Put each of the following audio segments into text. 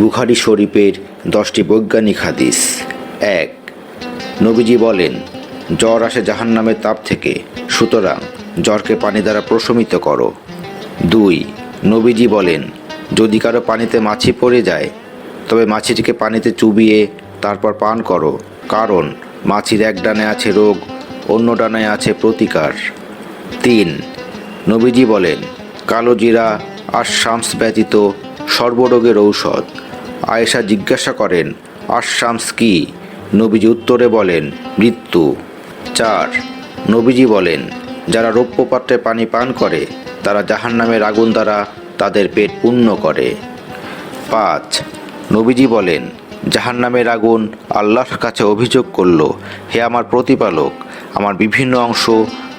বুখারি শরীফের দশটি বৈজ্ঞানিক হাদিস। এক, নবীজি বলেন, জ্বর আসে জাহান্নামের তাপ থেকে, সুতরাং জ্বরকে পানি দ্বারা প্রশমিত করো। দুই, নবীজি বলেন, যদি কারও পানিতে মাছি পড়ে যায়, তবে মাছিটিকে পানিতে চুবিয়ে তারপর পান করো, কারণ মাছির এক ডানে আছে রোগ, অন্য ডানে আছে প্রতিকার। তিন, নবীজি বলেন, কালো জিরা আর শামস ব্যতীত সর্বরোগের ঔষধ আয়েশা জিজ্ঞাসা করেন আর শামস কি? নবীজি উত্তরে বলেন, মৃত্যু। চার, নবীজি বলেন, যারা রৌপ্য পাত্রে পানি পান করে, তারা জাহান্নামের আগুন দ্বারা তাদের পেট পূর্ণ করে। পাঁচ, নবীজি বলেন, জাহান্নামের আগুন আল্লাহর কাছে অভিযোগ করল, হে আমার প্রতিপালক, আমার বিভিন্ন অংশ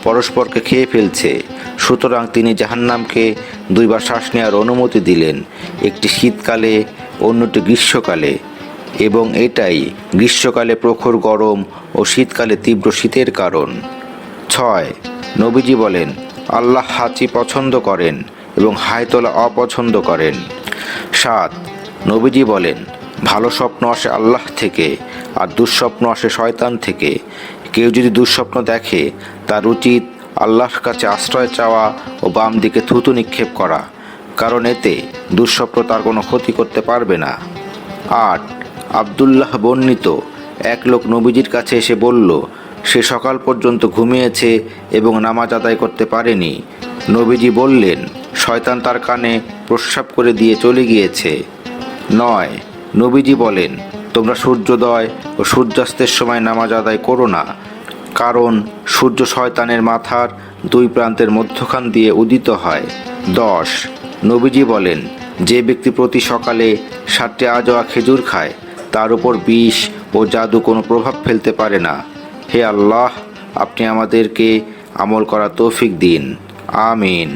পরস্পরকে খেয়ে ফেলছে, সুতরাং তিনি জাহান্নামকে দুইবার শ্বাস নেওয়ার অনুমতি দিলেন। একটি শীতকালে অন্যটি গ্রীষ্মকালে এবং এটাই গ্রীষ্মকালে প্রখর গরম ও শীতকালে তীব্র শীতের কারণ। ছয়, নবীজি বলেন, আল্লাহ হাঁচি পছন্দ করেন এবং হায়তলা অপছন্দ করেন। সাত, নবীজি বলেন, ভালো স্বপ্ন আসে আল্লাহ থেকে আর দুঃস্বপ্ন আসে শয়তান থেকে। কেউ যদি দুঃস্বপ্ন দেখে, তার উচিত আল্লাহর কাছে আশ্রয় চাওয়া ও বাম দিকে থুতু নিক্ষেপ করা। কারণ এতে দুঃস্বপ্ন তার কোনো ক্ষতি করতে পারবে না। আট, আবদুল্লাহ বর্ণিত এক লোক নবীজির কাছে এসে বলল, সে সকাল পর্যন্ত ঘুমিয়েছে এবং নামাজ আদায় করতে পারেনি। নবীজি বললেন, শয়তান তার কানে প্রস্রাব করে দিয়ে চলে গিয়েছে। নয়, নবীজি বলেন, তোমরা সূর্যোদয় ও সূর্যাস্তের সময় নামাজ আদায় করো না, কারণ সূর্য শয়তানের মাথার দুই প্রান্তের মধ্যখান দিয়ে উদিত হয়। দশ নবীজি বলেন, যে ব্যক্তি প্রতি সকালে সাতটি আজোয়া খেজুর খায়, তার উপর বিষ ও জাদু কোনো প্রভাব ফেলতে পারে না। হে আল্লাহ, আপনি আমাদেরকে আমল করা তৌফিক দিন। আমিন।